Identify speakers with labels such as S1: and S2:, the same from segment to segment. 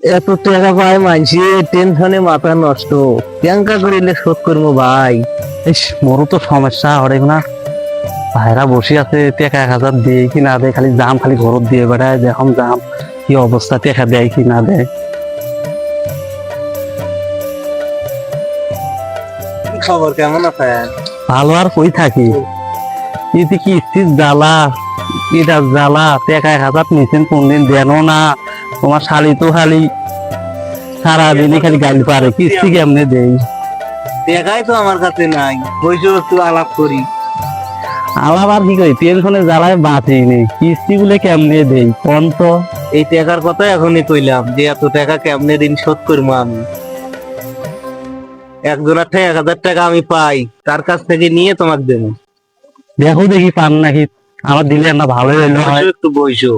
S1: এত টাকা পায় মানছি টেনশনে মাথা নষ্ট। ট্যাঙ্কা করিলে শোধ করব ভাই?
S2: ইস মোরও তো সমস্যা হরে না। ভাইরা বসে আছে টাকা এক হাজার দিয়ে কি না দেয় খালি জাম খালি ঘরত দিয়ে বেড়ায় যখন জাম কি অবস্থা টাকা দেয় কি না দেয়।
S1: খবর কেমন আছেন?
S2: ভালো আর কই থাকি? ইতি কি স্থির জ্বালা এটা জ্বালা টাকা এক হাজার নিছেন কোনদিন দেন না। তোমার শালি তো খালি সারাদিনই খালি গালি পারে কিস্তি কেমনে দেই?
S1: টাকাই তো আমার কাছে নাই বইসো একটু আলাপ করি।
S2: আলাপ আর কি করি টেনশনে জ্বালায় বাঁচি নেই কিস্তি গুলো কেমনে দেই কোন তো?
S1: এই টাকার কথা এখনই কইলাম যে এত টাকা কেমনে দিন শোধ করব আমি? একজনের থেকে এক হাজার টাকা আমি পাই তার কাছ থেকে নিয়ে তোমাকে দেবো।
S2: দেখো দেখি পান নাকি আমার দিলে না ভালো হইল
S1: একটু বইসো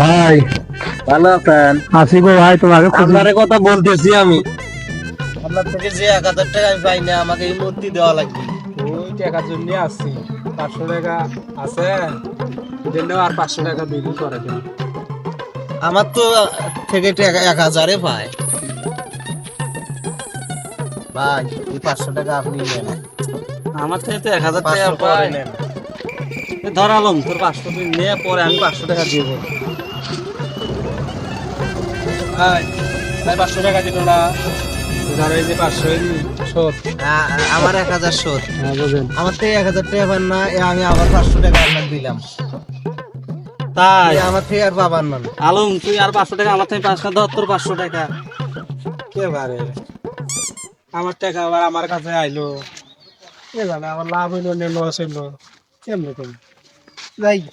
S2: ভাই
S1: ভালো আছেন?
S2: আসি গো ভাই তোমাকে
S1: আপনার কথা বলতেছি আমি। আপনার থেকে যে এক হাজার টাকা আমি পাই না আমাকে এই মূর্তি দেওয়া লাগবে।
S3: ওই টাকার জন্য আসছি। পাঁচশো টাকা আছে দিলেও আর পাঁচশো টাকা বিল করে দিন
S1: আমার তো থেকে টাকা এক হাজারে পায়। ভাই এই পাঁচশো টাকা আপনি নেন।
S3: আমার থেকে তো এক হাজার টাকা
S1: পাঁচশো পরে
S3: পাই
S1: নেন
S3: ধর আলম তোর পাঁচশো তুই নে পরে আমি পাঁচশো টাকা দিয়ে দেবো। ভাই ভাই পাঁচশো টাকা দিল না। ধর এই যে পাঁচশো এই শোধ।
S1: আ- আ- আমার এক হাজার শোধ।
S3: হ্যাঁ
S1: আমার থেকে এক হাজার টাকা পান না আমি আবার পাঁচশো টাকা দিলাম।
S3: তাই?
S1: আমার থেকে আর
S3: আলম তুই আর পাঁচশো টাকা আমার থেকে পাঁচশো ধর তোর পাঁচশো টাকা। কে বারে আমার টাকা আবার আমার কাছে আইলো। জানে আমার লাভ হইল না লস হইল। কেমনে তুমি
S1: Like.